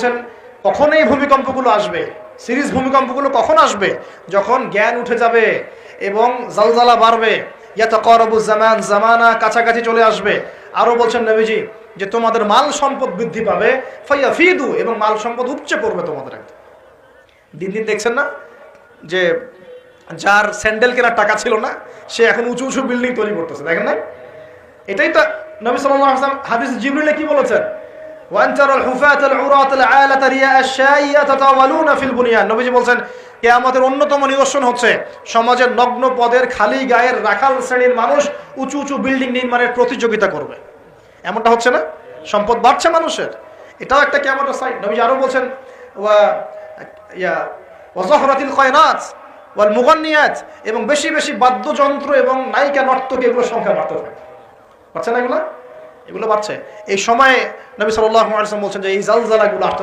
বলছেন কখন এই ভূমিকম্পগুলো আসবে। সিরিজ ভূমিকম্পগুলো কখন আসবে? যখন জ্ঞান উঠে যাবে এবং জালজালা বাড়বে। ইয়াত করবু জামান, জামানা কাছাকাছি চলে আসবে। আরও বলছেন নবীজি যে, তোমাদের মাল সম্পদ বৃদ্ধি পাবে। ফাইয়া ফিদু এবং মাল সম্পদ উপচে পড়বে তোমাদের একদম। দিন দিন দেখছেন না? যে, যার স্যান্ডেল কেনার টাকা ছিল না, সে এখন উঁচু উঁচু বিল্ডিং তৈরি করতেছে। দেখেন না এটাই তো নবী ওয়াসাল্লাম, হাদিস জিবরিলে কি বলেছেন? ওয়ান তারাল হুফাতাল উরাতাল আলাতা রিয়া আশ-শাই ইয়াতাতাওয়ালুনা ফিল বুনিয়ান। নবীজি বলছেন, কিয়ামতের অন্যতম নিদর্শন হচ্ছে সমাজের নগ্ন পদের খালি গায়ের রাখাল শ্রেণির মানুষ উঁচু উঁচু বিল্ডিং নির্মাণের প্রতিযোগিতা করবে। এমনটা হচ্ছে না? সম্পদ বাড়ছে মানুষের। এটাও একটা কিয়ামতের সাইড নবীজি আরও বলছেন ইয়া ওয়াজহরাতিল কয়নাত ওয়াল মুগান্নিয়াত এবং বেশি বেশি বাদ্যযন্ত্র এবং নায়িকা নর্তক এগুলোর সংখ্যা বাড়তে থাকে পাচ্ছে না এগুলো? এগুলো বাড়ছে। এই সময়ে নবী সাল্লাহ আলাইহি ওয়াসাল্লাম বলছেন যে এই জালজালাগুলো আসতে